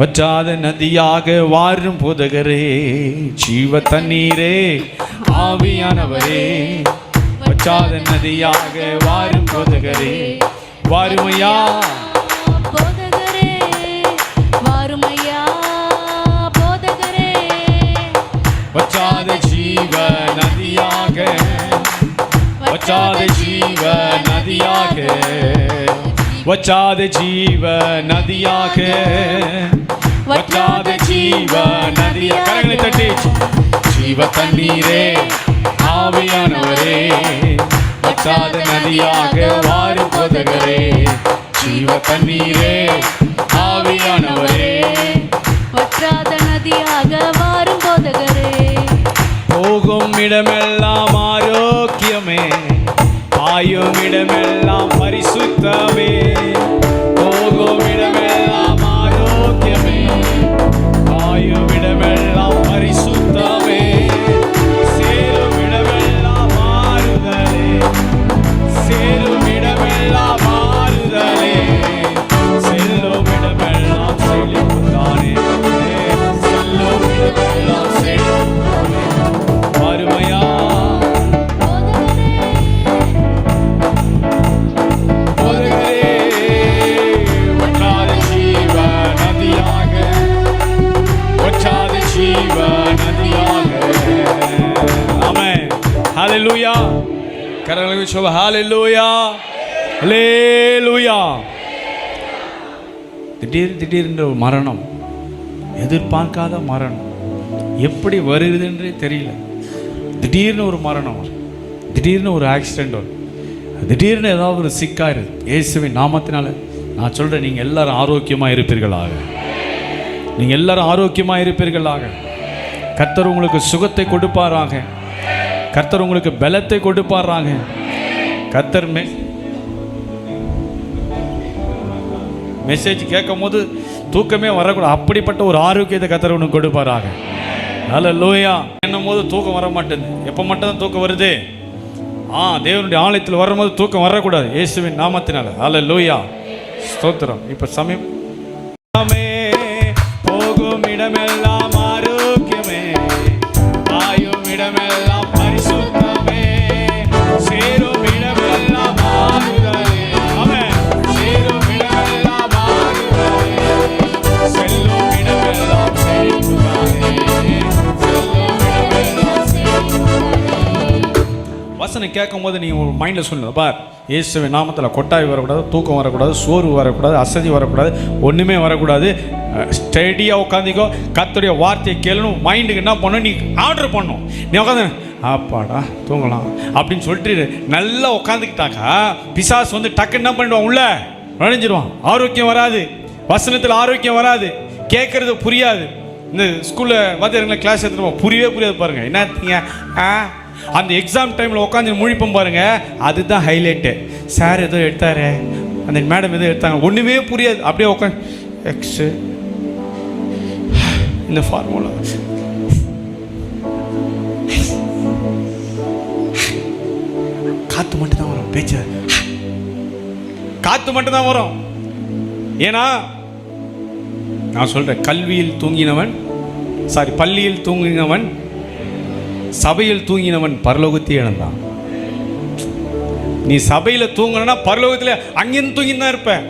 வற்றாத நதியாக வாரும் புதகரே ஜீவ தண்ணீரே ஆவியானவரே. வற்றாத நதியாக வாரும் புதகரே வாருமையா. வற்றாத ஜீவ நதியாக வற்றாத ஜீவ நதியாக. வற்றாத ஜீவ நதியாக. வற்றாத ஜீவ நதியாக கரங்களை தட்டி. ஜீவ தண்ணீரே ஆவியானவரே. வற்றாத நதியாக வாரும் போதகரே. ஜீவ தண்ணீரே ஆவியானவரே. வற்றாத நதியாக வாரும் போதகரே. போகும் இடமெல்லாம் ஆரோக்கியமே. பாயும் இடமெல்லாம் பரிசுத்தமே. போகும் இடமெல்லாம் ஆரோக்கியமே. பாயும் இடமெல்லாம் பரிசுத்தமே. சேரும் இடமெல்லாம் மாறுதலே. சேரும் இடமெல்லாம் கரங்களை சொல்ல ஹalleluya. ஹalleluya. திடீர் திடீர்னு ஒரு மரணம். எதிர்பார்க்காத மரணம். எப்படி வருதுன்றே தெரியல. திடீர்னு ஒரு மரணம். வரும் திடீர்னு ஒரு ஆக்சிடெண்ட் வரும் திடீர்னு ஏதாவது ஒரு சிக்காயிருது இயேசுவின் நாமத்தினால நான் சொல்கிறேன் நீங்கள் எல்லாரும் ஆரோக்கியமாக இருப்பீர்களாக. நீங்கள் எல்லாரும் ஆரோக்கியமாக இருப்பீர்களாக. கர்த்தர் உங்களுக்கு சுகத்தை கொடுப்பாராங்க கர்த்தர் உங்களுக்கு பலத்தை கொடுப்பாராங்க கத்தர் மெசேஜ் கேட்கும் போது தூக்கமே வரக்கூடாது. அப்படிப்பட்ட ஒரு ஆரோக்கியத்தை கத்தர் உனக்கு கொடுப்பாராக. நல்ல லோயா என்னும் போது தூக்கம் வர மாட்டேங்குது எப்போ மட்டும்தான் தூக்கம் வருது? ஆ தேவனுடைய ஆலயத்தில் வரும்போது தூக்கம் வரக்கூடாது. இயேசுவின் நாமத்தினால. அல்ல லூயா ஸ்தோத்திரம். இப்போ சமயம் வசனம் கேட்கும் போது நீங்கள் உங்கள் மைண்டில் சொல்லுங்க பார் இயேசுவை நாமத்தில் கொட்டாய் வரக்கூடாது தூக்கம் வரக்கூடாது சோர்வு வரக்கூடாது அசதி வரக்கூடாது ஒன்றுமே வரக்கூடாது. ஸ்டடியாக உட்காந்துக்கோ கத்துடைய வார்த்தையை கேளணும் மைண்டுக்கு என்ன பண்ணணும் நீ ஆர்டர் பண்ணும். நீ உட்காந்து ஆப்பாடா தூங்கலாம். அப்படின்னு சொல்லிட்டு நல்லா உட்காந்துக்கிட்டாக்கா பிசாஸ் வந்து டக்கு என்ன பண்ணிடுவான் உள்ள? நுழைஞ்சிடுவான் ஆரோக்கியம் வராது. வசனத்தில் ஆரோக்கியம் வராது. கேட்குறது புரியாது. இந்த ஸ்கூலில் வாத்தியாருங்கள கிளாஸ் எடுத்துருவோம் புரியவே புரியாது பாருங்கள் என்னத்தீங்க ஆ? அந்த எக்ஸாம் டைமில் உட்காந்து முழிப்போம் பாருங்க அதுதான் ஹைலைட்டு சார் எதோ எடுத்தாரு. அந்த மேடம் எதோ எடுத்தாங்க. ஒன்றுமே புரியாது. அப்படியே உட்காந்து எக்ஸு இந்த ஃபார்முலா காற்று மட்டும் தான் வரும் பேச்சு. காற்று மட்டும் தான் வரும். ஏன்னா நான் சொல்கிறேன் கல்வியில் தூங்கினவன் சாரி பள்ளியில் தூங்கினவன் சபையில் தூங்கினவன் பரலோகத்தை இழந்தான். நீ சபையில் தூங்கணும்னா பரலோகத்தில் அங்கேருந்து தூங்கின்னு தான் இருப்ப.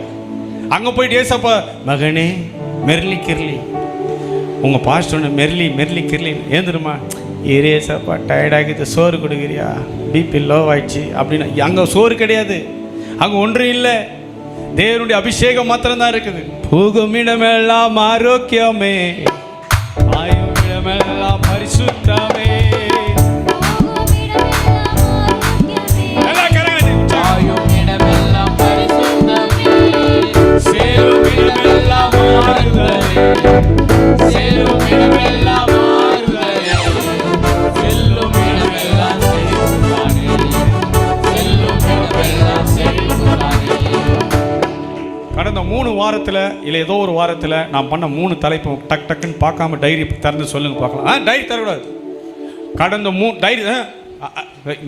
அங்கே போயிட்டு ஏசப்பா மகனே மெர்லி கிர்லி. உங்கள் பாஸ்டர் மெர்லி மெர்லி கிர்லி. ஏந்துருமா ஏசப்பா டயர்டாகிது சோறு கொடுக்குறியா? பிபி லோ ஆயிடுச்சு. அப்படின்னு. அங்கே சோறு கிடையாது. அங்கே ஒன்றும் இல்லை. தேவனுடைய அபிஷேகம் மாத்திரம்தான் இருக்குது. பூகுமிடமெல்லாம் ஆரோக்கியமே. வாரத்தில் இல்லை ஏதோ ஒரு வாரத்தில் நான் பண்ண மூணு தலைப்பு டக் டக்குன்னு பார்க்காம டைரி திறந்து சொல்லுங்க பார்க்கலாம். ஆ டைரி தரக்கூடாது. கடந்த மூ டைரி ஆ,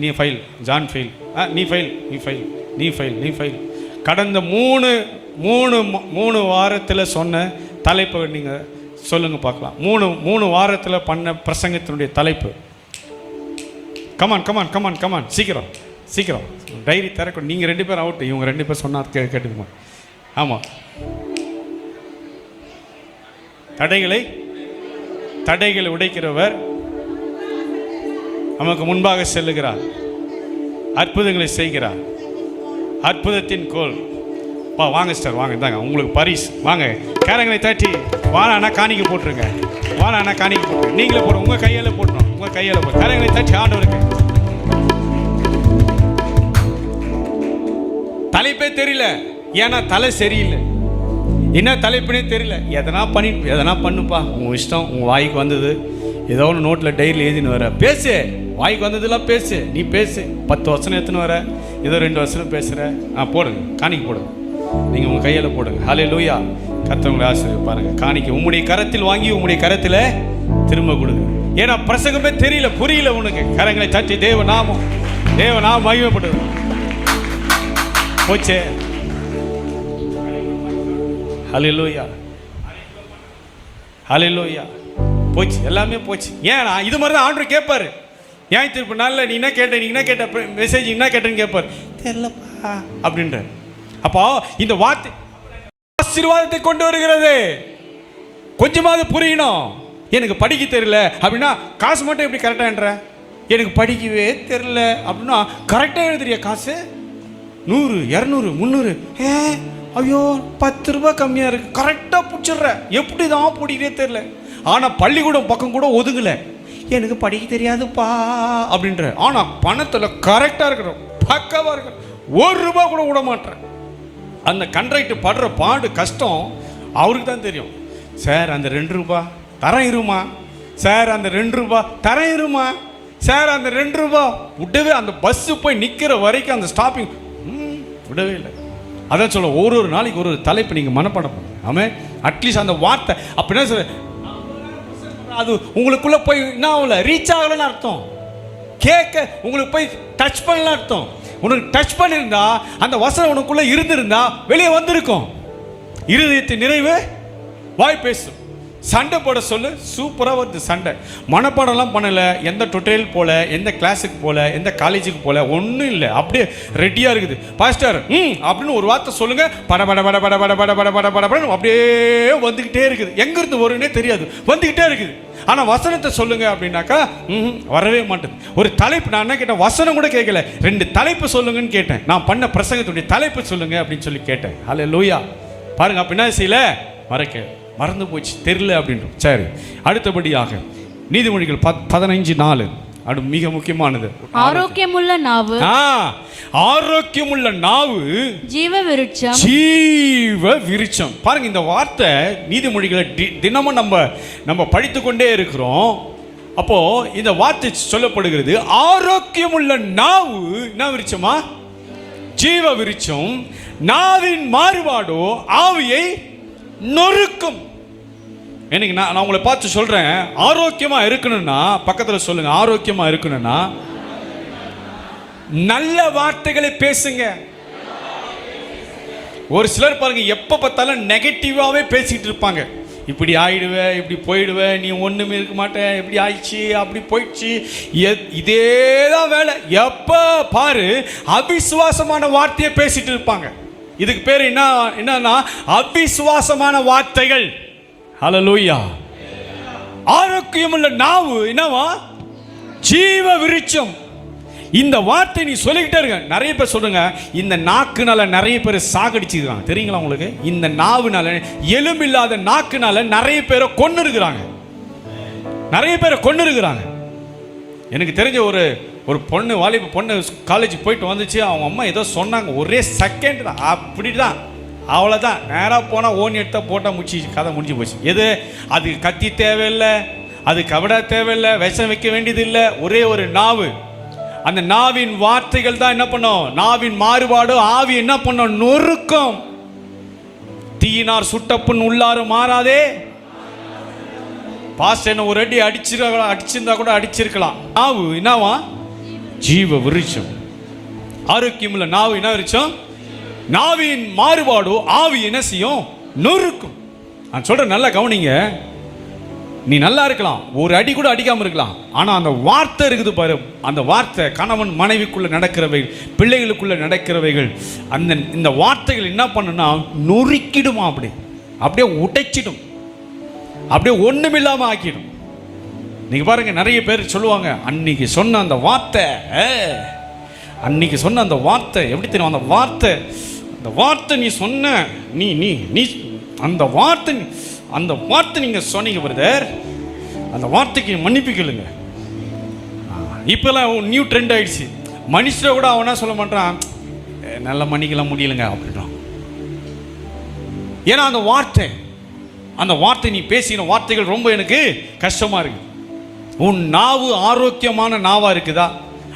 நீ ஃபைல் ஜான் ஃபைல் ஆ நீ ஃபைல் நீ ஃபைல் நீ ஃபைல் நீ ஃபைல் கடந்த மூணு மூணு மூணு வாரத்தில் சொன்ன தலைப்பை நீங்கள் சொல்லுங்கள் பார்க்கலாம். மூணு மூணு வாரத்தில் பண்ண பிரசங்கத்தினுடைய தலைப்பு. கமான் கமான் கமான் கமான் சீக்கிரம் சீக்கிரம். டைரி திறக்கணும் நீங்கள் ரெண்டு பேரும் அவுட்டு இவங்க ரெண்டு பேர் சொன்னார் கே கேட்டுக்குமா ஆமாம் தடைகளை தடைகளை உடைக்கிறவர் நமக்கு முன்பாக செல்லுகிறார். அற்புதங்களை செய்கிறார். அற்புதத்தின் கோல். பா வாங்க சார் வாங்க இந்தாங்க உங்களுக்கு பரிஸ் வாங்க கேரங்களை தட்டி வாழானா காணிக்க போட்டுருங்க. வாழானா காணிக்க போட்டுருங்க. நீங்களே போடுங்க உங்கள் கையால் போட்டுரும் உங்கள் கையால் போட்டு கேரங்களை தட்டி ஆண்டவருக்கு. தலைப்பே தெரியல. ஏன்னா தலை சரியில்லை. என்ன தலைப்புனே தெரியல. எதனா பண்ணி எதனா பண்ணுப்பா. உன் இஷ்டம் உன் வாய்க்கு வந்தது. ஏதோ ஒன்று நோட்டில் டைரியில் எழுதின்னு வர. பேசு. வாய்க்கு வந்ததெல்லாம் பேசு. நீ பேசு. பத்து வருஷம் எடுத்துன்னு வர. ஏதோ ரெண்டு வருஷம் பேசுகிற ஆ போடுங்க. காணிக்கு போடுங்க. நீங்கள் உங்கள் கையில் போடுங்க. ஹலே லூயா கத்தவங்களை ஆசிரியர் பாருங்க காணிக்க உங்களுடைய கரத்தில் வாங்கி உங்களுடைய கரத்தில் திரும்ப கொடுங்க. ஏன்னா பிரசங்கமே தெரியல புரியல உனக்கு. கரங்களை தட்டி தேவ நாமம் தேவ நாமம் மகிமைப்படுது போச்சே. ஹalleluya ஹalleluya போச்சு எல்லாமே போச்சு. ஏன் இது மாதிரி தான் ஆண்டவர் கேட்பாரு ஏன் திருப்பி நாளில் நீ என்ன கேட்ட நீ என்ன கேட்ட மெசேஜ் என்ன கேட்டேன்னு கேட்பாரு தெரியலப்பா அப்படின்ற அப்போ இந்த வார்த்தை ஆசீர்வாதத்தை கொண்டு வருகிறது. கொஞ்சமாவது புரியணும். எனக்கு படிக்க தெரியல. அப்படின்னா காசு மட்டும் எப்படி கரெக்டாகன்ற எனக்கு படிக்கவே தெரியல. அப்படின்னா கரெக்டாக எழுதுறிய காசு? நூறு இரநூறு முந்நூறு. ஏ ஐயோ பத்து ரூபாய் கம்மியாக இருக்கு. கரெக்டாக பிடிச்சிடுற. எப்படி தான் பிடிக்கிறே தெரில ஆனால் பள்ளிக்கூடம் பக்கம் கூட ஒதுங்கலை. எனக்கு படிக்க தெரியாதுப்பா அப்படின்ற. ஆனால் பணத்தில் கரெக்டாக இருக்கிறோம் பக்காவாக இருக்கிறோம் ஒரு ரூபா கூட விட மாட்டேன். அந்த கண்ட்ரைட்டு படுற பாடு கஷ்டம் அவருக்கு தான் தெரியும். சார் அந்த ரெண்டு ரூபா தரம் இருமா? சார் அந்த ரெண்டு ரூபா தரம் இருமா? சார் அந்த ரெண்டு ரூபா. விடவே அந்த பஸ்ஸு போய் நிற்கிற வரைக்கும் அந்த ஸ்டாப்பிங் விடவே இல்லை. அதான் சொல்ல ஒரு ஒரு நாளைக்கு ஒரு ஒரு தலைப்பு நீங்கள் மனப்பாடம் பண்ணுங்க. ஆமே அட்லீஸ்ட் அந்த வார்த்தை அப்படின்னா சொல்ல அது உங்களுக்குள்ளே போய் என்ன ஆகல? ரீச் ஆகலைன்னு அர்த்தம். கேட்க உங்களுக்கு போய் டச் பண்ணல அர்த்தம். உனக்கு டச் பண்ணியிருந்தா அந்த வசனம் உனக்குள்ளே இருந்திருந்தா வெளியே வந்திருக்கும். இருதயத்தின் நிறைவு வாய் பேசும். சண்டை போட சொல்லு சூப்பராக வருது சண்டை. மனப்பாடம்லாம் பண்ணலை எந்த டுட்டோரியல் போல எந்த கிளாஸுக்கு போல எந்த காலேஜுக்கு போல ஒன்றும் இல்லை. அப்படியே ரெடியாக இருக்குது. பாஸ்டர் ம் அப்படின்னு ஒரு வார்த்தை சொல்லுங்க. பட பட பட பட பட பட பட பட பட படன்னு அப்படியே வந்துக்கிட்டே இருக்குது. எங்கேருந்து வரும்னே தெரியாது. வந்துக்கிட்டே இருக்குது. ஆனால் வசனத்தை சொல்லுங்க அப்படின்னாக்கா ம் வரவே மாட்டேது. ஒரு தலைப்பு நான் என்ன கேட்டேன்? வசனம் கூட கேட்கல. ரெண்டு தலைப்பு சொல்லுங்கன்னு கேட்டேன். நான் பண்ண பிரசங்கத்துடைய தலைப்பு சொல்லுங்க அப்படின்னு சொல்லி கேட்டேன். அல்ல லூயா பாருங்க அப்படின்னா என்ன செய்யல? மறக்க மறந்து போச்சு தெரியல அப்படின்றோம் சரி அடுத்தபடியாக நீதிமொழிகள் பத் பதினஞ்சு நாலு. அது மிக முக்கியமானது. ஆரோக்கியமுள்ள நாவு. ஆரோக்கியமுள்ள நாவு ஜீவ விருட்சம். ஜீவ விருட்சம். பாருங்க இந்த வார்த்தை நீதிமொழிகளை தினமும் நம்ம நம்ம படித்து கொண்டே இருக்கிறோம். அப்போ இந்த வார்த்தை சொல்லப்படுகிறது ஆரோக்கியமுள்ள நாவு என்ன விருட்சமா? ஜீவ விருட்சம். நாவின் மாறுபாடோ ஆவியை நொறுக்கும். இன்னைக்கு நான் நான் உங்களை பார்த்து சொல்றேன் ஆரோக்கியமா இருக்கணும்னா பக்கத்தில் சொல்லுங்க ஆரோக்கியமா இருக்கணும்னா நல்ல வார்த்தைகளை பேசுங்க. ஒரு சிலர் பாருங்க எப்போ பார்த்தாலும் நெகட்டிவாகவே பேசிகிட்டு இருப்பாங்க. இப்படி ஆயிடுவேன் இப்படி போயிடுவேன் நீ ஒன்றுமே இருக்க மாட்டேன் இப்படி ஆயிடுச்சு அப்படி போயிடுச்சு. இதே தான் வேலை. எப்போ பாரு அவிசுவாசமான வார்த்தையை பேசிட்டு இருப்பாங்க. இதுக்கு பேர் என்ன என்னன்னா அவிசுவாசமான வார்த்தைகள். ஹalleluya. ஆரோக்கியமுள்ள நாவு என்னவா? ஜீவ விருட்சம். இந்த வார்த்தை நீ சொல்லிக்கிட்டே இருக்க. நிறைய பேர் சொல்லுங்க இந்த நாக்குனால நிறைய பேர் சாகடிச்சிருக்காங்க தெரியுங்களா உங்களுக்கு? இந்த நாவுனால எலும்பில்லாத நாக்குனால நிறைய பேரை கொன்னு இருக்கிறாங்க நிறைய பேரை கொன்னு இருக்கிறாங்க எனக்கு தெரிஞ்ச ஒரு ஒரு பொண்ணு வாலிப பொண்ணு காலேஜ் போயிட்டு வந்துச்சு அவங்க அம்மா ஏதோ சொன்னாங்க ஒரே செகண்ட் தான். அப்படி தான் அவ்வளோதான் நேராக போனால் ஓன் எடுத்த போட்டால் முடிச்சு கதை முடிஞ்சு போச்சு. எது? அது கத்தி தேவையில்லை அது கபடா தேவையில்லை விஷம் வைக்க வேண்டியது இல்லை ஒரே ஒரு நாவு. அந்த நாவின் வார்த்தைகள் தான் என்ன பண்ணும்? நாவின் மாறுபாடு ஆவி என்ன பண்ணும்? நொறுக்கம். தீயினார் சுட்டப்புண் உள்ளாறு மாறாதே. பாஸ்ட் என்ன ஒரு அடி அடிச்சிருக்கலாம் அடிச்சிருந்தா கூட அடிச்சிருக்கலாம். நாவு என்னவா? ஜீவ விருட்சம். ஆரோக்கியமுள்ள நாவு என்ன விருட்சம்? நாவின் மாறுபாடோ ஆவி என்ன செய்யும்? நொறுக்கும். நான் சொல்கிறேன் நல்லா கவனிங்க. நீ நல்லா இருக்கலாம். ஒரு அடி கூட அடிக்காம இருக்கலாம். ஆனா அந்த வார்த்தை இருக்குது பாரு. அந்த வார்த்தை கணவன் மனைவிக்குள்ள நடக்கிறவைகள் பிள்ளைகளுக்குள்ள நடக்கிறவைகள் அந்த இந்த வார்த்தைகள் என்ன பண்ணுனா நொறுக்கிடுமா அப்படி. அப்படியே உடைச்சிடும். அப்படியே ஒண்ணுமில்லாம ஆக்கிடும். நீங்கள் பாருங்க நிறைய பேர் சொல்லுவாங்க அன்னைக்கு சொன்ன அந்த வார்த்தை ஏ, அன்னைக்கு சொன்ன அந்த வார்த்தை எப்படி தெரியும்? அந்த வார்த்தை அந்த வார்த்தை நீ சொன்ன நீ நீ நீ அந்த வார்த்தை அந்த வார்த்தை நீங்கள் சொன்னீங்க பிரதர் அந்த வார்த்தைக்கு மன்னிப்பு கேளுங்க. இப்போல்லாம் நியூ ட்ரெண்ட் ஆயிடுச்சு. மனுஷரை கூட அவனா சொல்ல மாட்டான்? "ஏ, மன்னிக்கலாம் முடியலங்க அப்படின்றான். ஏன்னா அந்த வார்த்தை அந்த வார்த்தை நீ பேசின வார்த்தைகள் ரொம்ப எனக்கு கஷ்டமாக இருக்குது உன் நாவு ஆரோக்கியமான நாவா இருக்குதா?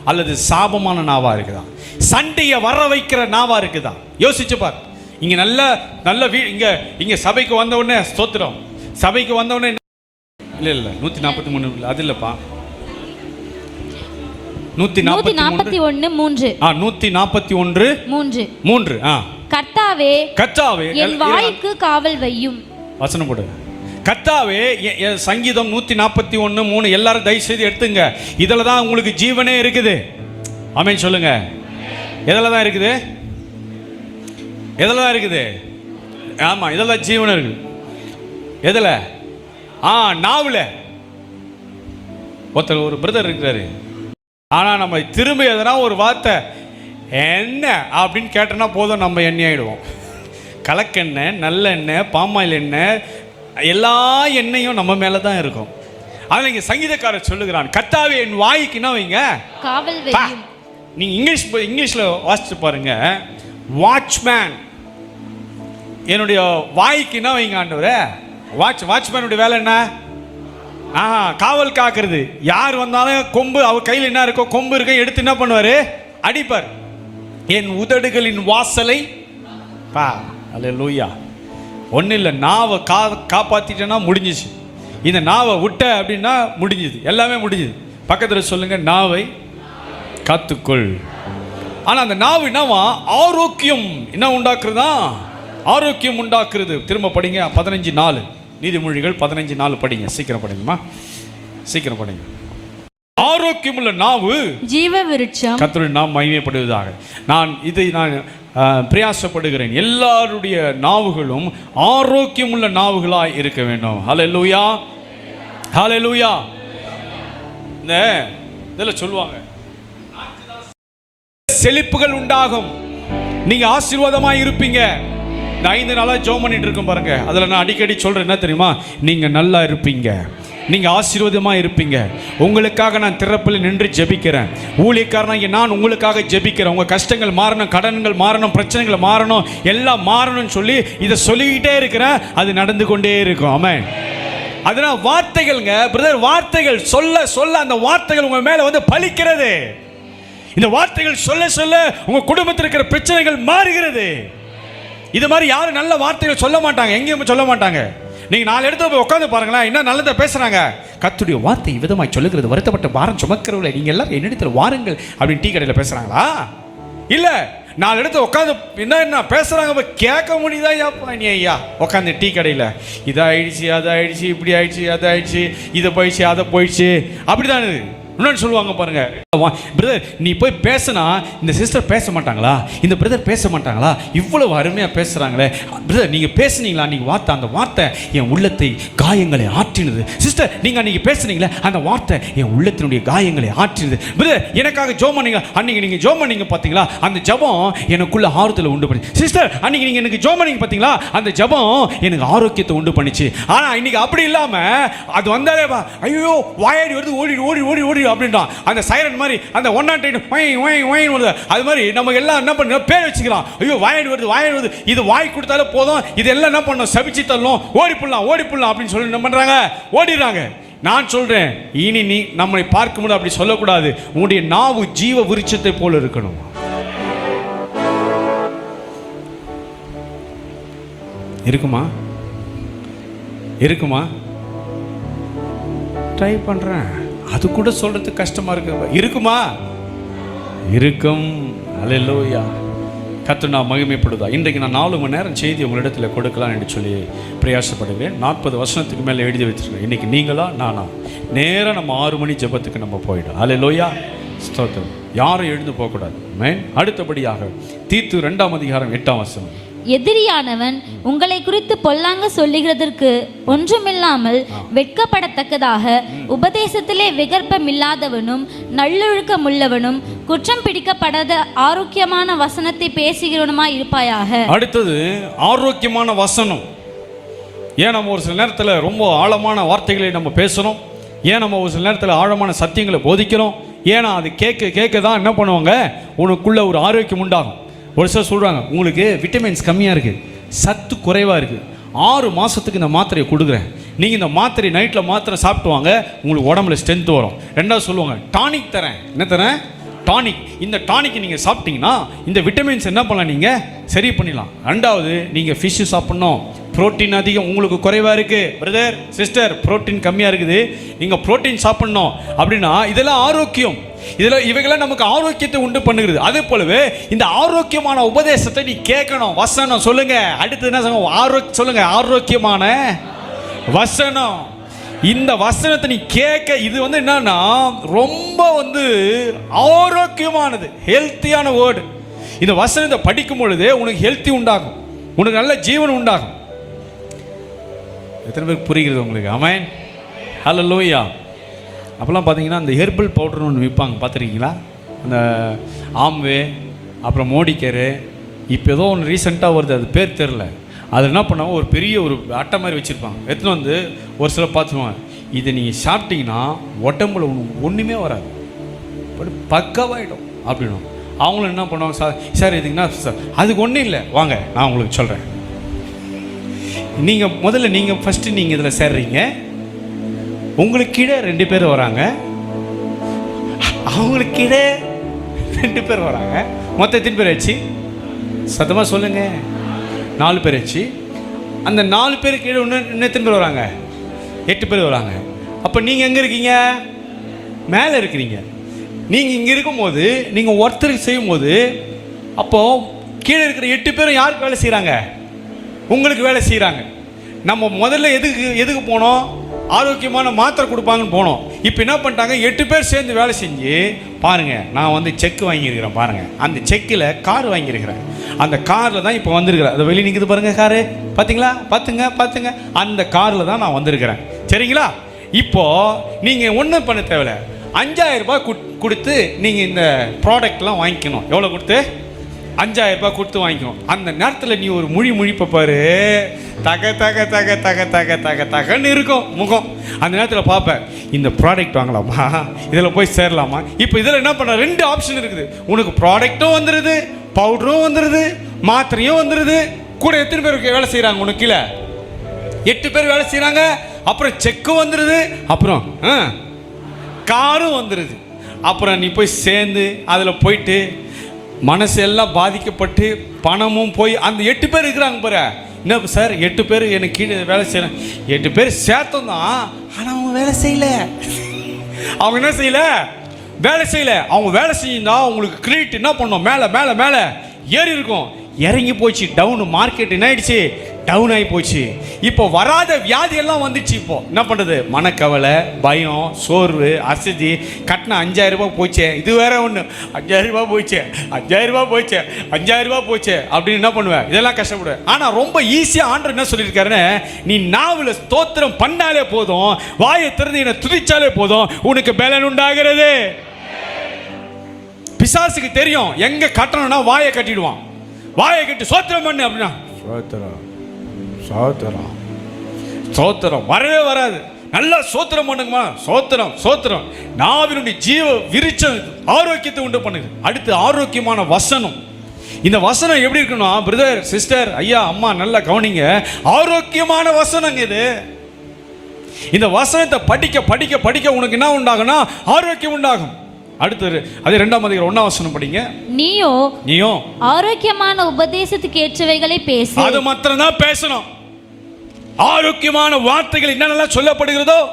அல்லது சாபமான நாவா இருக்குதா? சண்டையை வர வைக்கிற நாவா இருக்குதா? யோசிச்சு பார். இங்க நல்ல நல்ல வீ இங்க இங்க சபைக்கு வந்த உடனே ஸ்தோத்திரம். சபைக்கு வந்த உடனே இல்ல இல்ல நூத்தி நாற்பத்தி மூணு இல்ல அது இல்லப்பா. நூத்தி நாற்பத்தி நாற்பத்தி மூன்று. ஆ நூத்தி நாற்பத்தி ஒன்று மூன்று. மூன்று ஆ. கர்த்தாவே கத்தாவே என் வாய்க்கு காவல் வையும். வசனம் போடு. கத்தாவே எ- எ- சங்கீதம் நூற்றி நாற்பத்தி ஒன்று மூணு எல்லாரும் தயவு செய்து எடுத்துங்க. இதில் தான் உங்களுக்கு ஜீவனே இருக்குது. ஆமென் சொல்லுங்க. எதில் தான் இருக்குது? எதில் தான் இருக்குது? ஆமாம் இதில் தான் ஜீவனம் இருக்குது எதில்? ஆ நாவில். ஒருத்தர் ஒரு பிரதர் இருக்கிறாரு. ஆனால் நம்ம திரும்ப எதனா ஒரு வார்த்தை என்ன? அப்படின்னு கேட்டோன்னா போதும் நம்ம எண்ணெய் ஆகிடுவோம் கலக்கெண்ணெய் நல்லெண்ணெய் பாமாயில் எண்ணெய் எல்லா எண்ணெயும் நம்ம மேலே தான் இருக்கும். அதில் இங்கே சங்கீதக்காரர் சொல்லுகிறான் கத்தாவே என் வாய்க்கு என்ன வைங்க. காவல் பா. வையும் நீங்க இங்கிலீஷ் இங்கிலீஷ்ல வாசிச்சு பாருங்க. வாட்ச்மேன் என்னுடைய வாய்க்கு என்ன வைங்க ஆண்டவரே. வாட்ச் வாட்ச்மேனுடைய வேலை என்ன? ஆஹா காவல் காக்கிறது. யார் வந்தாலும் கொம்பு அவர் கையில் என்ன இருக்கோ கொம்பு இருக்க எடுத்து என்ன பண்ணுவாரு? அடிப்பார். என் உதடுகளின் வாசலை பா அல்ல லூயா ஒன்றும் இல்லை நாவை கா காப்பாற்றிட்டேன்னா முடிஞ்சிச்சு. இந்த நாவை விட்ட அப்படின்னா முடிஞ்சுது. எல்லாமே முடிஞ்சுது. பக்கத்தில் சொல்லுங்க நாவை காத்துக்கொள். ஆனால் அந்த நாவு என்னவா? ஆரோக்கியம். என்ன உண்டாக்குறதா? ஆரோக்கியம் உண்டாக்குறது. திரும்ப படிங்க பதினஞ்சு நாலு. நீதிமொழிகள் பதினஞ்சு நாலு படிங்க. சீக்கிரம் படிங்கம்மா. சீக்கிரம் படிங்க. ஆரோக்கியமுள்ள நாவு ஜீவ விருட்சம். கர்த்தருடைய நாம் மகிமைப்படுவதாக. நான் இதை நான் பிரயாசப்படுகிறேன். எல்லாருடைய நாவுகளும் ஆரோக்கியமுள்ள நாவுகளாய் இருக்க வேண்டும். ஹalleluya ஹalleluya இந்த இதில் சொல்லுவாங்க. செழிப்புகள் உண்டாகும். நீங்க ஆசீர்வாதமா இருப்பீங்க. ஐந்து நாளா ஜோம் பண்ணிட்டு இருக்கோம் பாருங்க. அதுல நான் அடிக்கடி சொல்றேன் என்ன தெரியுமா? நீங்க நல்லா இருப்பீங்க. நீங்கள் ஆசீர்வாதமாக இருப்பீங்க. உங்களுக்காக நான் திறப்பில் நின்று ஜெபிக்கிறேன். ஊழியக்காரனாக நான் உங்களுக்காக ஜெபிக்கிறேன். உங்கள் கஷ்டங்கள் மாறணும் கடன்கள் மாறணும் பிரச்சனைகள் மாறணும் எல்லாம் மாறணும்னு சொல்லி இதை சொல்லிக்கிட்டே இருக்கிறேன். அது நடந்து கொண்டே இருக்கும். ஆமாம் அதனால் வார்த்தைகள்ங்க பிரதர் வார்த்தைகள் சொல்ல சொல்ல அந்த வார்த்தைகள் உங்கள் மேலே வந்து பலிக்கிறது இந்த வார்த்தைகள் சொல்ல சொல்ல உங்கள் குடும்பத்தில் இருக்கிற பிரச்சனைகள் மாறுகிறது. இது மாதிரி யாரும் நல்ல வார்த்தைகள் சொல்ல மாட்டாங்க. எங்கேயும் சொல்ல மாட்டாங்க. நீங்க நாலு இடத்துல போய் உட்காந்து பாருங்களேன் என்ன நல்லதை பேசுறாங்க. கத்துடைய வார்த்தை விதமாய் சொல்லுகிறது. வருத்தப்பட்ட பாரம் சுமக்கிறவங்கள நீங்க எல்லாரும் என்னிடத்தில் வாருங்கள் அப்படின்னு டீ கடையில் பேசுறாங்களா? இல்ல நாலு இடத்துல உட்காந்து என்ன என்ன பேசுறாங்க கேட்க முடியுதா? ஏப்பா நீ ஐயா. உட்காந்து டீ கடையில் இதாயிடுச்சு அதாயிடுச்சு இப்படி ஆயிடுச்சு அதாயிடுச்சு இதை போயிடுச்சு அதை போயிடுச்சு. அப்படிதான் இது? இன்னொன்று சொல்லுவாங்க பாருங்க. பிரதர் நீ போய் பேசினா இந்த சிஸ்டர் பேச மாட்டாங்களா? இந்த பிரதர் பேச மாட்டாங்களா? இவ்வளவு அருமையாக பேசுகிறாங்களே பிரதர் நீங்கள் பேசுனீங்களா? நீங்கள் வார்த்தை அந்த வார்த்தை என் உள்ளத்தை காயங்களை ஆற்றினது. சிஸ்டர் நீங்கள் அன்றைக்கி பேசுனீங்களே அந்த வார்த்தை என் உள்ளத்தினுடைய காயங்களை ஆற்றினது. பிரதர் எனக்காக ஜோம் பண்ணீங்க அன்றைக்கி நீங்கள் ஜோம் பண்ணீங்க பார்த்தீங்களா அந்த ஜெபம் எனக்குள்ள ஆர்வத்தில் உண்டு பண்ணி சிஸ்டர் அன்றைக்கி நீங்கள் எனக்கு ஜோம் பண்ணீங்க பார்த்தீங்களா அந்த ஜெபம் எனக்கு ஆரோக்கியத்தை உண்டு பண்ணிச்சு. ஆனால் இன்னைக்கு அப்படி இல்லாமல் அது வந்தாலே வா. ஐயோ வாயாடி வருது ஓடி ஓடி ஓடி ஓடி அப்படின்றான் அந்த சைரன் மாதிரி அந்த ஒன் நாட் எயிட் ஒய் ஒய் ஒயின் வருது. அது மாதிரி நம்ம எல்லாம் என்ன பண்ண பேர் வச்சுக்கலாம். ஐயோ வாயாடி வருது வாயாடி வருது. இது வாய் கொடுத்தாலே போதும். இது எல்லாம் என்ன பண்ணணும்? சபிச்சு தள்ளணும் ஓடி போடலாம் ஓடி போடலாம் அப்படின்னு சொல்லி என்ன பண்ணுறாங்க ஓடிடுறாங்க. நான் சொல்றேன் இனி நீ நம்மை பார்க்கும்போது அப்படி சொல்லக்கூடாது. உன்னுடைய நாவு ஜீவ விருட்சத்தை போல இருக்கணும். இருக்குமா? இருக்குமா? ட்ரை பண்ணுறேன் அது கூட சொல்றது கஷ்டமா இருக்கு. இருக்குமா? இருக்கும். அலையிலோயா கத்து நான் மகிமைப்படுதா இன்றைக்கு நான் நாலு மணி நேரம் செய்தி உங்களிடத்தில் கொடுக்கலாம் என்று சொல்லி பிரயாசப்படுகிறேன். நாற்பது வருஷத்துக்கு மேலே எழுதி வச்சிருக்கேன் இன்றைக்கி நீங்களா? நானா? நேராக நம்ம ஆறு மணி ஜெபத்துக்கு நம்ம போயிடும் அல்ல லோயா ஸ்தோத்திரம். யாரும் எழுந்து போகக்கூடாது. மேன் அடுத்தபடியாக தீத்து ரெண்டாம் அதிகாரம் எட்டாம் வசனம். எதிரியானவன் உங்களை குறித்து பொல்லாங்க சொல்லுகிறதற்கு ஒன்றுமில்லாமல் வெட்கப்படத்தக்கதாக உபதேசத்திலே விகற்பமில்லாதவனும் நல்லொழுக்கமுள்ளவனும் குற்றம் பிடிக்கப்படாத ஆரோக்கியமான வசனத்தை பேசுகிறவனுமாய் இருப்பாயாக. அடுத்தது ஆரோக்கியமான வசனம். ஏன் நம்ம ஒரு சில நேரத்தில் ரொம்ப ஆழமான வார்த்தைகளை நம்ம பேசுகிறோம் ஏன் நம்ம ஒரு சில நேரத்தில் ஆழமான சத்தியங்களை போதிக்கிறோம்? ஏன்னா அது கேட்க கேட்க தான் என்ன பண்ணுவாங்க? உனக்குள்ள ஒரு ஆரோக்கியம் உண்டாகும். ஒரு சார் சொல்கிறாங்க உங்களுக்கு விட்டமின்ஸ் கம்மியாக இருக்குது சத்து குறைவாக இருக்குது ஆறு மாதத்துக்கு இந்த மாத்திரையை கொடுக்குறேன். நீங்கள் இந்த மாத்திரை நைட்டில் மாத்திரை சாப்பிட்டு வாங்க உங்களுக்கு உடம்புல ஸ்ட்ரென்த் வரும். ரெண்டாவது சொல்லுவாங்க டானிக் தரேன். என்ன தரேன்? டானிக் இந்த டானிக் நீங்கள் சாப்பிட்டீங்கன்னா இந்த விட்டமின்ஸ் என்ன பண்ணலாம் நீங்கள் சரி பண்ணிடலாம். ரெண்டாவது நீங்கள் ஃபிஷ்ஷு சாப்பிட்ணும். புரோட்டீன் அதிகம். உங்களுக்கு குறைவாக இருக்குது பிரதர் சிஸ்டர் புரோட்டீன் கம்மியாக இருக்குது. நீங்கள் புரோட்டீன் சாப்பிட்ணும் அப்படின்னா இதெல்லாம் ஆரோக்கியம். இதில் இவைகளாம் நமக்கு ஆரோக்கியத்தை உண்டு பண்ணுகிறது. அதே போலவே இந்த ஆரோக்கியமான உபதேசத்தை நீ கேட்கணும். வசனம் சொல்லுங்க. அடுத்து என்ன சொல்லுங்க ஆரோ சொல்லுங்க. ஆரோக்கியமான வசனம். இந்த வசனத்தை நீ கேட்க இது வந்து என்னன்னா ரொம்ப வந்து ஆரோக்கியமானது. ஹெல்த்தியான வேர்டு இந்த வசனத்தை படிக்கும் பொழுது உனக்கு ஹெல்த்தி உண்டாகும். உனக்கு நல்ல ஜீவன் உண்டாகும். எத்தனை பேருக்கு புரிகிறது உங்களுக்கு? ஆமேன் ஹலோ லோய்யா அப்போல்லாம் பார்த்தீங்கன்னா அந்த ஹெர்பல் பவுடர்னு ஒன்று விற்பாங்க. பார்த்துருக்கீங்களா? அந்த ஆம்வே அப்புறம் மோடிக்கரு இப்போ ஏதோ ஒன்று ரீசெண்டாக வருது. அது பேர் தெரில. அது என்ன பண்ணுவாங்க? ஒரு பெரிய ஒரு அட்டை மாதிரி வச்சுருப்பாங்க. எடுத்துன்னு வந்து ஒரு சில பார்த்துருவாங்க. இதை நீங்கள் சாப்பிட்டீங்கன்னா உடம்புல ஒன்று ஒன்றுமே வராது. பட் பக்கவாயிடும் அப்படின்னும் அவங்களும் என்ன பண்ணுவாங்க? சார் சார் இதுக்குன்னா சார் அதுக்கு ஒன்றும் இல்லை. வாங்க நான் உங்களுக்கு சொல்கிறேன் நீங்கள் முதல்ல நீங்கள் ஃபஸ்ட்டு நீங்கள் இதில் சேர்றீங்க. உங்களுக்கு கீழே ரெண்டு பேர் வராங்க. அவங்களுக்கு கீழே ரெண்டு பேர் வராங்க. மொத்தம் எத்தனை பேர் ஆச்சு? சத்தமாக சொல்லுங்க. நாலு பேர் ஆச்சு. அந்த நாலு பேர் கீழே இன்னும் இன்னும் எத்தனை பேர் வராங்க? எட்டு பேர் வராங்க. அப்போ நீங்கள் எங்கே இருக்கீங்க? மேலே இருக்கிறீங்க. நீங்கள் இங்கே இருக்கும்போது நீங்கள் ஒருத்தருக்கு செய்யும்போது அப்போது கீழே இருக்கிற எட்டு பேரும் யாருக்கு வேலை செய்கிறாங்க உங்களுக்கு வேலை செய்கிறாங்க நம்ம முதல்ல எதுக்கு எதுக்கு போனோம்? ஆரோக்கியமான மாத்திரை கொடுப்பாங்கன்னு போனோம். இப்போ என்ன பண்ணிட்டாங்க? எட்டு பேர் சேர்ந்து வேலை செஞ்சு பாருங்கள் நான் வந்து செக் வாங்கியிருக்கிறேன் பாருங்கள் அந்த செக்கில் கார் வாங்கியிருக்கிறேன் அந்த காரில் தான் இப்போ வந்திருக்கிறேன் அதை வெளியே நிற்குது பாருங்கள் காரு பார்த்தீங்களா பார்த்துங்க பார்த்துங்க அந்த காரில் தான் நான் வந்திருக்கிறேன். சரிங்களா? இப்போ நீங்கள் ஒன்றும் பண்ண தேவையில்ல. அஞ்சாயிரம் ரூபாய் குட்- கொடுத்து நீங்கள் இந்த ப்ராடக்ட்லாம் வாங்கிக்கணும். எவ்வளோ கொடுத்து? அஞ்சாயிரம் ரூபாய் கொடுத்து வாங்கிக்கணும் அந்த நேரத்தில் நீ ஒரு மொழி முழிப்ப பாரு. தக தக தக தக தக தக தகன்னு இருக்கும் முகம். அந்த நேரத்தில் பார்ப்பேன் இந்த ப்ராடக்ட் வாங்கலாமா? இதில் போய் சேரலாமா? இப்போ இதில் என்ன பண்ண ரெண்டு ஆப்ஷன் இருக்குது. உனக்கு ப்ராடக்ட்டும் வந்துடுது பவுடரும் வந்துடுது மாத்திரையும் வந்துடுது கூட எத்தனை பேருக்கு வேலை செய்கிறாங்க உனக்கு கீழே? எட்டு பேர் வேலை செய்கிறாங்க அப்புறம் செக்கும் வந்துடுது அப்புறம் ஆ காரும் வந்துடுது அப்புறம் நீ போய் சேர்ந்து அதில் போயிட்டு மனசு எல்லாம் பாதிக்கப்பட்டு பணமும் போய் அந்த எட்டு பேர் இருக்கிறாங்க பாரு. என்ன சார் எட்டு பேர் எனக்கு கீழே வேலை செய்யணும் எட்டு பேர் சேர்த்தம் தான் ஆனால் அவங்க வேலை செய்யல. அவங்க என்ன செய்யல? வேலை செய்யல. அவங்க வேலை செஞ்சிருந்தா அவங்களுக்கு கிரெடிட் என்ன பண்ணோம்? மேலே மேலே மேலே. ஏறி இருக்கும். இறங்கி போச்சு. டவுன் மார்க்கெட் என்ன ஆயிடுச்சு? டவுன் ஆகி போச்சு. இப்போ வராத வியாதி எல்லாம் வந்துச்சு இப்போ. என்ன பண்ணுறது மனக்கவலை பயம் சோர்வு அசதி கட்டின அஞ்சாயிரம் ரூபாய் போச்சே. இது வேற ஒன்று அஞ்சாயிரம் ரூபாய் போச்சே. அஞ்சாயிரம் ரூபாய் போச்சே. அஞ்சாயிரம் ரூபாய் போச்சே. அப்படின்னு என்ன பண்ணுவேன் இதெல்லாம் கஷ்டப்படுவேன் ஆனால் ரொம்ப ஈஸியாக ஆண்டர் என்ன சொல்லியிருக்காருன்னு நீ நாவில் ஸ்தோத்திரம் பண்ணாலே போதும் வாயை திறந்து என்னை துதிச்சாலே போதும் உனக்கு பலன் உண்டாகிறது. பிசாசுக்கு தெரியும் எங்கே கட்டணும்னா வாயை கட்டிடுவான். வாயை கட்டி சோத்திரம் பண்ணு அப்படின்னா. சோத்திரம் சோத்திரம். சோத்திரம். வரவே வராது. நல்லா சோத்திரம் பண்ணுங்கம்மா. சோத்திரம் சோத்திரம். நாவினுடைய ஜீவ விரிச்சம் ஆரோக்கியத்தை உண்டு பண்ணுது. அடுத்து ஆரோக்கியமான வசனம். இந்த வசனம் எப்படி இருக்கணும் பிரதர் சிஸ்டர் ஐயா அம்மா நல்லா கவனிங்க. ஆரோக்கியமான வசனங்க இது. இந்த வசனத்தை படிக்க படிக்க படிக்க உனக்கு என்ன உண்டாகும்னா ஆரோக்கியம் உண்டாகும். அடுத்தது அது ரெண்டாம் அதிகாரம் ஒன்னாம் வசனம் படிங்க. நீயோ நீயும் ஆரோக்கியமான உபதேசத்துக்கு ஏற்றவைகளை பேசு. அது மாத்திரம் தான் பேசணும். ஆரோக்கியமான வார்த்தைகள் என்னென்னலாம் சொல்லப்படுகிறதோ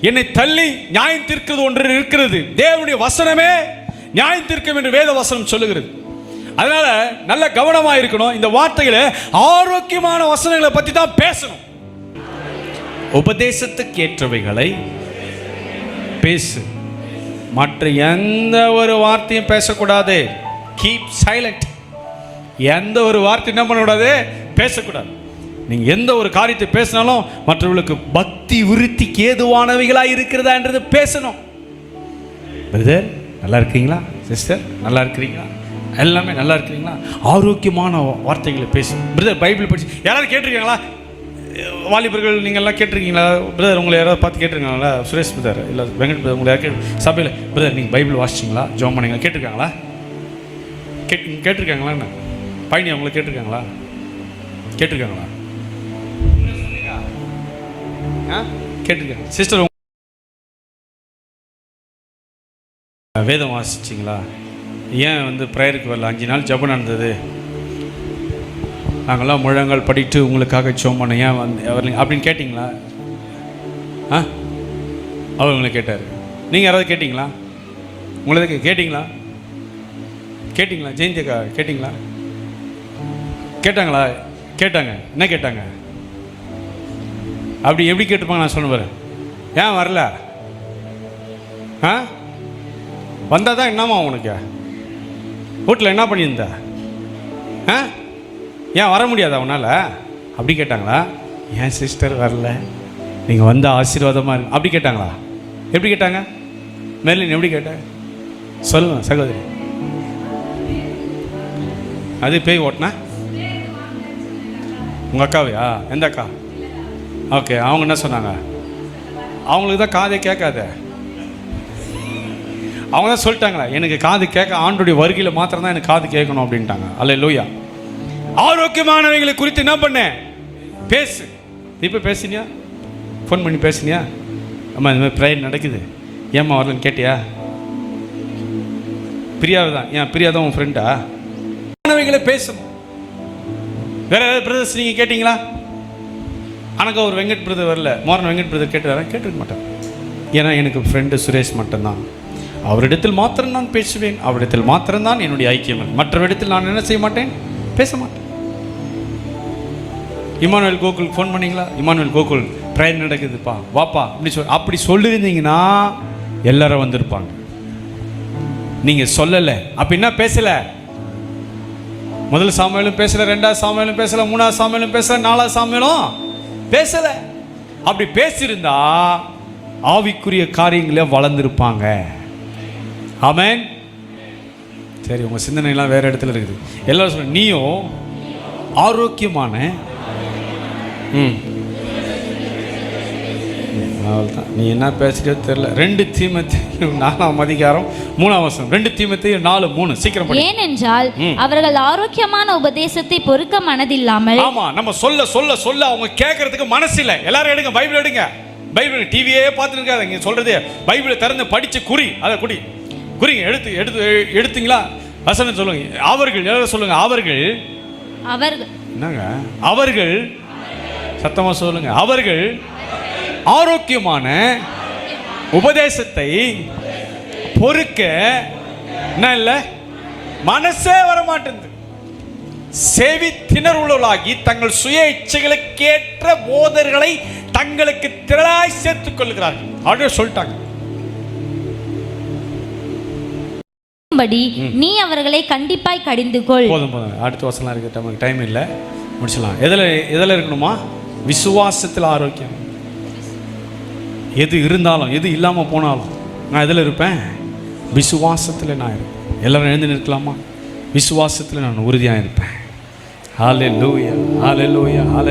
என்னை தள்ளி நியாயம் தீர்க்கிறது ஒன்று இருக்கிறது. தேவனுடைய வசனமே நியாயம் தீர்க்கும் என்று வேத வசனம் சொல்லுகிறது. அதனால நல்ல கவனமாக இருக்கணும். இந்த வார்த்தைகளை ஆரோக்கியமான வசனங்களை பற்றி தான் பேசணும். உபதேசத்துக்கு ஏற்றவைகளை பேசு. மற்ற எந்த ஒரு வார்த்தையும் பேசக்கூடாது. கீப் சைலண்ட் எந்த ஒரு வார்த்தை என்ன பண்ணக்கூடாது? பேசக்கூடாது. நீங்கள் எந்த ஒரு காரியத்தை பேசினாலும் மற்றவர்களுக்கு பக்தி விருத்திக்கு ஏதுவானவைகளாக இருக்கிறதா என்றது பேசணும். பிரதர் நல்லா இருக்கீங்களா சிஸ்டர் நல்லா இருக்கிறீங்களா? எல்லாமே நல்லா இருக்கிறீங்களா? ஆரோக்கியமான வார்த்தைகளை பேசு பிரதர் பைபிள் படிச்சு யாராவது கேட்டிருக்கீங்களா? வாலிபர்கள் நீங்கள்லாம் கேட்டிருக்கீங்களா? பிரதர் உங்களை யாராவது பார்த்து கேட்டிருக்காங்களா? சுரேஷ் பிரதர் இல்லை வெங்கட் பிரதர் உங்களை யாரும் கேட்டு சபையில் பிரதர் நீங்கள் பைபிள் வாசிச்சிங்களா? ஜோம் பண்ணிங்களா? கேட்டிருக்காங்களா? கேட் கேட்டிருக்காங்களா என்ன? பயணி அவங்கள கேட்டிருக்காங்களா? கேட்டிருக்காங்களா? ஆ? சிஸ்டர் வேதம் வாசிச்சிங்களா? ஏன் வந்து ப்ரேயருக்கு வரல? அஞ்சு நாள் ஜபம் நடந்தது. நாங்கள்லாம் முழங்கால் படிட்டு உங்களுக்காக ஜெபம் பண்ண ஏன் வந்து வரலைங்க அப்படின்னு கேட்டிங்களா? ஆ? அவர் உங்களை கேட்டார். நீங்கள் யாராவது கேட்டிங்களா? உங்களை கே- கேட்டிங்களா? கேட்டிங்களா? ஜெயந்தியக்கா கேட்டிங்களா? கேட்டாங்களா? கேட்டாங்க. என்ன கேட்டாங்க? அப்படி எப்படி கேட்டுப்பாங்க நான் சொல்ல வரேன் ஏன் வரல? ஆ? வந்தால் தான் என்னம்மா உனக்கு? வீட்டில் என்ன பண்ணியிருந்த? ஆ? ஏன் வர முடியாதா உன்னால்? அப்படி கேட்டாங்களா? ஏன் சிஸ்டர் வரல. நீங்கள் வந்த ஆசீர்வாதமாக இருக்கு அப்படி கேட்டாங்களா? எப்படி கேட்டாங்க? மெர்லின் எப்படி கேட்டேன் சொல்லுங்க சகோதரி. அது பேய் ஓட்டினா? உங்கள் அக்காவையா? எந்த அக்கா? ஓகே அவங்க என்ன சொன்னாங்க? அவங்களுக்கு தான் காதே கேட்காத. அவங்க தான் சொல்லிட்டாங்களா எனக்கு காது கேட்க ஆண்டுடைய வருகையில் மாத்திரம் தான் எனக்கு காது கேட்கணும் அப்படின்ட்டாங்க. அல்ல லூயா ஆரோக்கியமானவைகளை குறித்து என்ன பண்ணேன் பேசு. இப்போ பேசினியா? ஃபோன் பண்ணி பேசினியா? அம்மா இந்த மாதிரி ப்ரேயர் நடக்குது. ஏம்மா வரலன்னு கேட்டியா? பிரியாவை தான். ஏன் பிரியா தான் உன் ஃப்ரெண்டா மாணவிகளை பேசணும். வேற ஏதாவது பிரதர்ஸ் நீங்கள் கேட்டிங்களா? எனக்கு ஒரு வெங்கட் பிரதர் வரல. மோரன் வெங்கட் பிரதர் கேட்டு கேட்டிருக்க மாட்டேன் ஏன்னா எனக்கு ஃப்ரெண்டு சுரேஷ் மட்டும்தான். அவரிடத்தில் மாத்திரம் நான் பேசுவேன். அவரிடத்தில் மாத்திரம்தான் என்னுடைய ஐக்கியம் மற்றவரிடத்தில் நான் என்ன செய்ய மாட்டேன்? பேச மாட்டேன். இமானுவேல் கோகுல் ஃபோன் பண்ணீங்களா? இமானுவேல் கோகுல் ட்ரெயின் நடக்குதுப்பா. வாப்பா அப்படி சொல் அப்படி சொல்லியிருந்தீங்கன்னா எல்லாரும் வந்திருப்பாங்க. நீங்கள் சொல்லலை. அப்படின்னா பேசலை? முதல் சாமியிலும் பேசலை ரெண்டாவது சாமியிலும் பேசலை மூணாவது சாமியிலும் பேசலை நாலாவது சாமியிலும் பேசல. அப்படி பேசியிருந்தா ஆவிக்குரிய காரியங்களே வளர்ந்துருப்பாங்க. ஆமேன். சரி உங்க சிந்தனைலாம் வேற இடத்துல இருக்குது. எல்லாரும் சொல்ல நீயும் ஆரோக்கியமான ம். அவ்வளோதான் நீ என்ன பேசுறியோ தெரியல. ரெண்டு தீமத்தையும் நாலாம் அதிகாரம் மூணாம் வருஷம் ரெண்டு தீமத்தையும் நாலு மூணு. சீக்கிரம் ஏனென்றால். அவர்கள் ஆரோக்கியமான உபதேசத்தை பொறுக்க மனதில்லாமல் ஆமா நம்ம சொல்ல சொல்ல சொல்ல அவங்க கேட்கறதுக்கு மனசு இல்லை. எல்லாரும் எடுங்க பைபிள் எடுங்க. பைபிள் டிவியே பார்த்துட்டு இங்க சொல்றது பைபிளை திறந்து படிச்சு குறி. அதை குடி குறிங்க எடுத்து எடுத்து எடுத்தீங்களா? வசனம் சொல்லுங்க. அவர்கள் எல்லாரும் சொல்லுங்க? அவர்கள். அவர்கள். என்னங்க? அவர்கள். சத்தமா சொல்லுங்க. அவர்கள். ஆரோக்கியமான உபதேசத்தை பொறுக்க என்ன இல்லை? மனசே வர மாட்டேங்குது செவி திணறுள்ளவர்களாகி தங்கள் சுய இச்சைகளுக்கேற்ற போதர்களை தங்களுக்கு திரளாய் சேர்த்துக் கொள்கிறார்கள். அப்படியே சொல்லிட்டாங்க. படி நீ அவர்களை கண்டிப்பாய் கடிந்து கொள். போதும் போதும். அடுத்த வசனம் இருக்கு நமக்கு டைம் இல்லை. முடிச்சலாம் எதில் எதில் இருக்கணுமா? விசுவாசத்தில் ஆரோக்கியம். எது இருந்தாலும் எது இல்லாமல் போனாலும் நான் எதில் இருப்பேன்? விசுவாசத்தில் நான் இருப்பேன். எல்லோரும் எழுந்து நிற்கலாமா? விசுவாசத்தில் நான் உறுதியாக இருப்பேன். ஹாலே லூயா ஹாலே லூயா ஹாலே